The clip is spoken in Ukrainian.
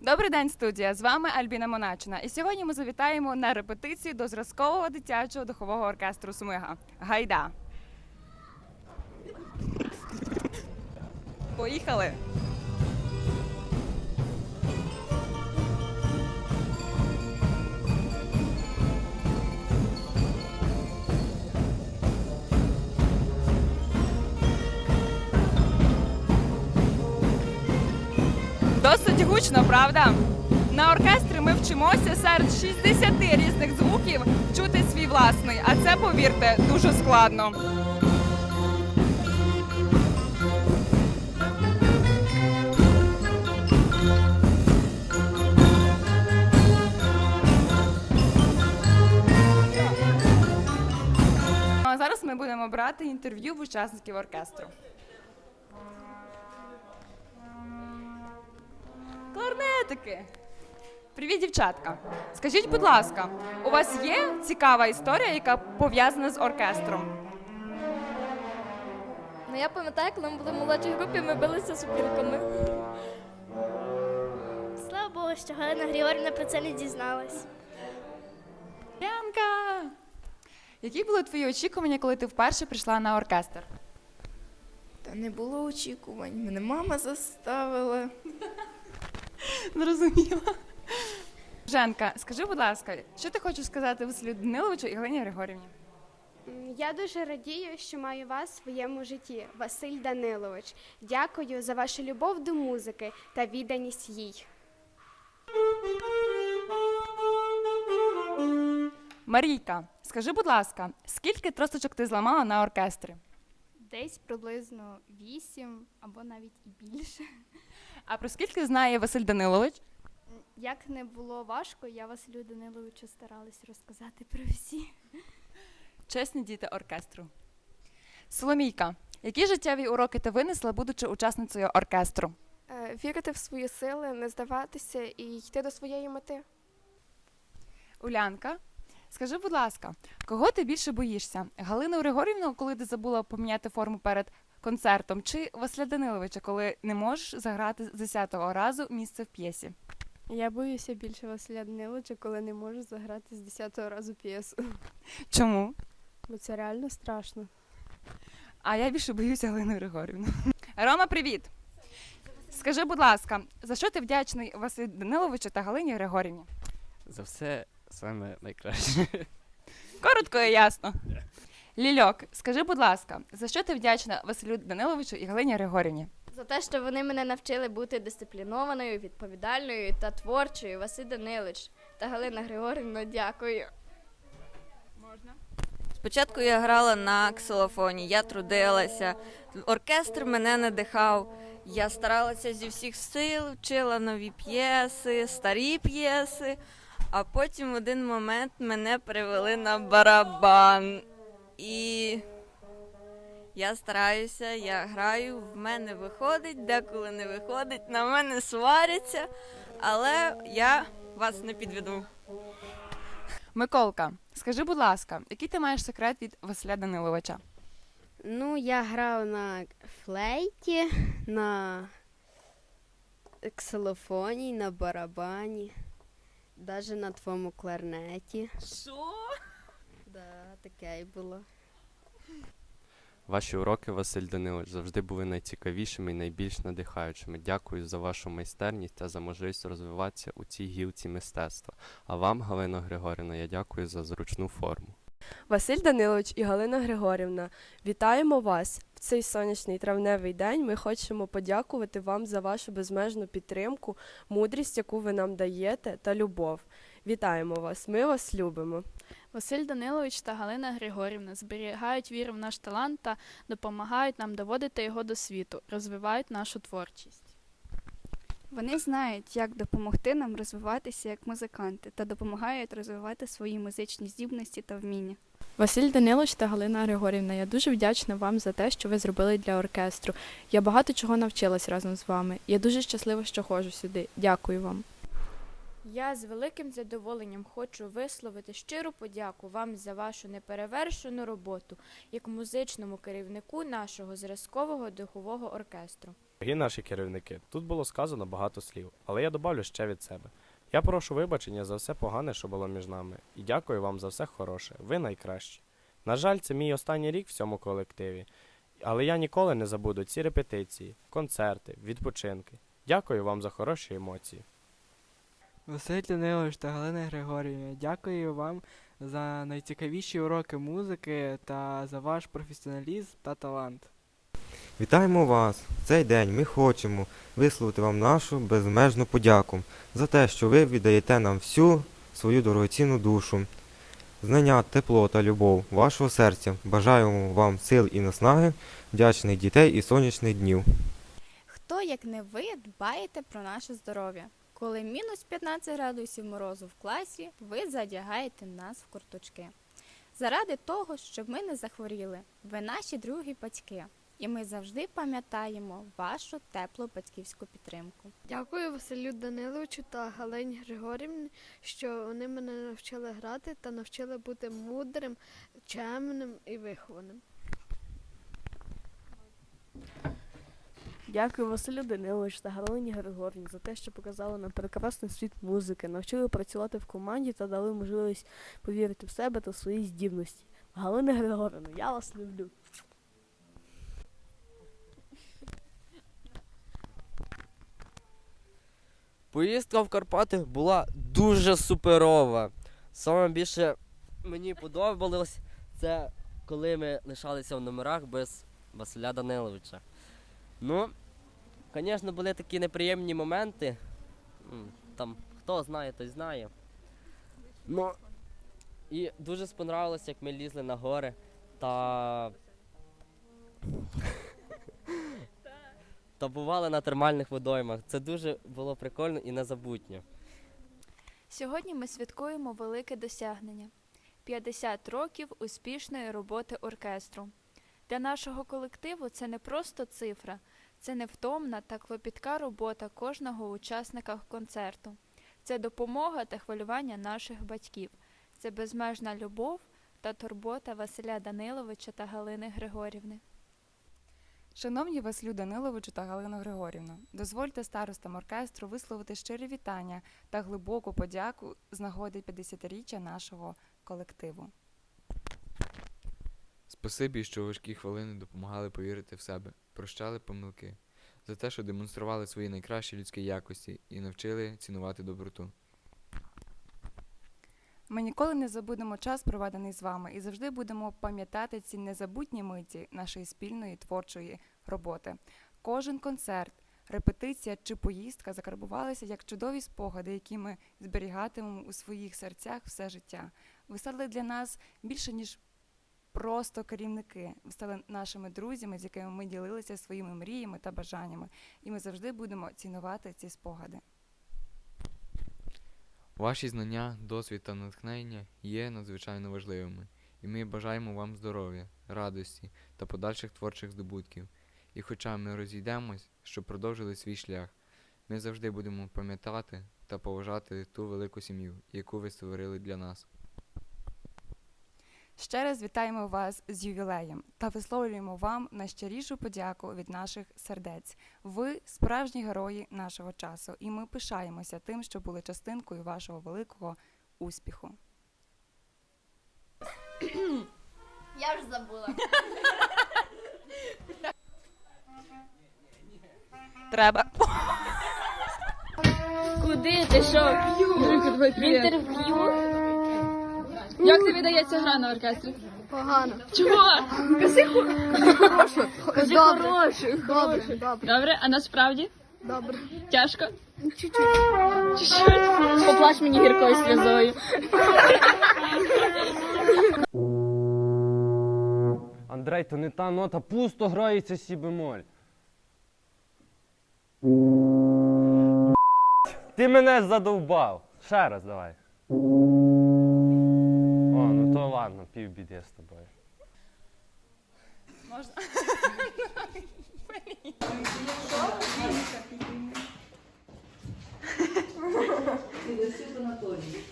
Добрий день, студія! З вами Альбіна Моначина. І сьогодні ми завітаємо на репетицію до зразкового дитячого духового оркестру Смига. Гайда! Поїхали! Досить гучно, правда? На оркестрі ми вчимося серед 60 різних звуків чути свій власний, а це, повірте, дуже складно. Ну, зараз ми будемо брати інтерв'ю в учасників оркестру. Кларнетики. Привіт, дівчатка. Скажіть, будь ласка, у вас є цікава історія, яка пов'язана з оркестром? Ну я пам'ятаю, коли ми були в молодшій групі, ми билися супілками. Слава Богу, що Галина Григорівна про це не дізналась. Янка! Які були твої очікування, коли ти вперше прийшла на оркестр? Та не було очікувань. Мене мама заставила. Зрозуміла. Женка, скажи, будь ласка, що ти хочеш сказати Василю Даниловичу і Галині Григорівні? Я дуже радію, що маю вас в своєму житті, Василь Данилович. Дякую за вашу любов до музики та відданість їй. Марійка, скажи, будь ласка, скільки тросточок ти зламала на оркестрі? Десь приблизно вісім або навіть і більше. А про скільки знає Василь Данилович? Як не було важко, я Василю Даниловичу старалась розказати про всі. Чесні діти оркестру. Соломійка, які життєві уроки ти винесла, будучи учасницею оркестру? Е, Вірити в свої сили, не здаватися і йти до своєї мети. Улянка, скажи, будь ласка, кого ти більше боїшся? Галину Григорівну, коли ти забула поміняти форму перед концертом, чи Василя Даниловича, коли не можеш заграти з 10-го разу місце в п'єсі? Я боюся більше Василя Даниловича, коли не можу заграти з 10-го разу п'єсу. Чому? Бо це реально страшно. А я більше боюся Галину Григорівну. Рома, привіт! Скажи, будь ласка, за що ти вдячний Василю Даниловичу та Галині Григорівні? За все саме найкраще. Коротко і ясно. Лільок, скажи, будь ласка, за що ти вдячна Василю Даниловичу і Галині Григорівні? За те, що вони мене навчили бути дисциплінованою, відповідальною та творчою. Василь Данилович та Галина Григорівна, дякую. Можна? Спочатку я грала на ксилофоні, я трудилася. Оркестр мене надихав. Я старалася зі всіх сил, вчила нові п'єси, старі п'єси, а потім в один момент мене привели на барабан. І я стараюся, я граю, в мене виходить, деколи не виходить, на мене сваряться, але я вас не підведу. Миколка, скажи, будь ласка, який ти маєш секрет від Василя Даниловича? Ну, я грав на флейті, на ксилофоні, на барабані, навіть на твоєму кларнеті. Що? Да, таке й було. Ваші уроки, Василь Данилович, завжди були найцікавішими і найбільш надихаючими. Дякую за вашу майстерність та за можливість розвиватися у цій гілці мистецтва. А вам, Галина Григорівна, я дякую за зручну форму. Василь Данилович і Галина Григорівна, вітаємо вас в цей сонячний травневий день. Ми хочемо подякувати вам за вашу безмежну підтримку, мудрість, яку ви нам даєте, та любов. Вітаємо вас! Ми вас любимо. Василь Данилович та Галина Григорівна зберігають віру в наш талант та допомагають нам доводити його до світу, розвивають нашу творчість. Вони знають, як допомогти нам розвиватися як музиканти та допомагають розвивати свої музичні здібності та вміння. Василь Данилович та Галина Григорівна, я дуже вдячна вам за те, що ви зробили для оркестру. Я багато чого навчилась разом з вами. Я дуже щаслива, що ходжу сюди. Дякую вам. Я з великим задоволенням хочу висловити щиру подяку вам за вашу неперевершену роботу як музичному керівнику нашого зразкового духового оркестру. Дорогі наші керівники, тут було сказано багато слів, але я добавлю ще від себе. Я прошу вибачення за все погане, що було між нами, і дякую вам за все хороше. Ви найкращі. На жаль, це мій останній рік в цьому колективі, але я ніколи не забуду ці репетиції, концерти, відпочинки. Дякую вам за хороші емоції. Василь Данилович та Галина Григорівна, дякую вам за найцікавіші уроки музики та за ваш професіоналізм та талант. Вітаємо вас! В цей день ми хочемо висловити вам нашу безмежну подяку за те, що ви віддаєте нам всю свою дорогоцінну душу, знання, тепло та любов вашого серця. Бажаємо вам сил і наснаги, вдячних дітей і сонячних днів. Хто, як не ви, дбаєте про наше здоров'я? Коли мінус 15 градусів морозу в класі, ви задягаєте нас в курточки. Заради того, щоб ми не захворіли, ви наші другі батьки, і ми завжди пам'ятаємо вашу теплу батьківську підтримку. Дякую Василю Даниловичу та Галині Григорівні, що вони мене навчили грати та навчили бути мудрим, чемним і вихованим. Дякую Василю Даниловичу та Галині Григорівні за те, що показали нам прекрасний світ музики, навчили працювати в команді та дали можливість повірити в себе та в свої здібності. Галина Григорівна, я вас люблю. Поїздка в Карпати була дуже суперова. Саме більше мені подобалось це коли ми лишалися в номерах без Василя Даниловича. Ну, звісно, були такі неприємні моменти. Там хто знає, той знає. Ну, і дуже сподобалося, як ми лізли на гори та. Та бували на термальних водоймах. Це дуже було прикольно і незабутньо. Сьогодні ми святкуємо велике досягнення 50 років успішної роботи оркестру. Для нашого колективу це не просто цифра, це невтомна та клопітка робота кожного учасника концерту. Це допомога та хвилювання наших батьків. Це безмежна любов та турбота Василя Даниловича та Галини Григорівни. Шановні Василю Даниловичу та Галину Григорівну, дозвольте старостам оркестру висловити щирі вітання та глибоку подяку з нагоди 50-річчя нашого колективу. Спасибі, що важкі хвилини допомагали повірити в себе, прощали помилки, за те, що демонстрували свої найкращі людські якості і навчили цінувати доброту. Ми ніколи не забудемо час, проведений з вами, і завжди будемо пам'ятати ці незабутні миті нашої спільної творчої роботи. Кожен концерт, репетиція чи поїздка закарбувалися як чудові спогади, які ми зберігатимемо у своїх серцях все життя. Ви стали для нас більше ніж просто керівники. Ви стали нашими друзями, з якими ми ділилися своїми мріями та бажаннями, і ми завжди будемо цінувати ці спогади. Ваші знання, досвід та натхнення є надзвичайно важливими, і ми бажаємо вам здоров'я, радості та подальших творчих здобутків. І хоча ми розійдемось, щоб продовжили свій шлях, ми завжди будемо пам'ятати та поважати ту велику сім'ю, яку ви створили для нас. Ще раз вітаємо вас з ювілеєм та висловлюємо вам найщирішу подяку від наших сердець. Ви справжні герої нашого часу, і ми пишаємося тим, що були частинкою вашого великого успіху. Я ж забула. Треба. Куди ти що? Інтерв'ю? Як тобі дається гра на оркестрі? Погано. Чого? Кажи хорошу. Кажи Добре. хорошу, Добре, добре. Добре, а насправді? Добре. Тяжко? Чуть-чуть. Чуть-чуть. Поплач мені гіркою сльозою. Андрей, то не та нота, пусто грається сі бемоль. Ти мене задовбав. Ще раз давай. О, ну то ладно, півбіди з тобою. Можна? Філосюк Анатолій.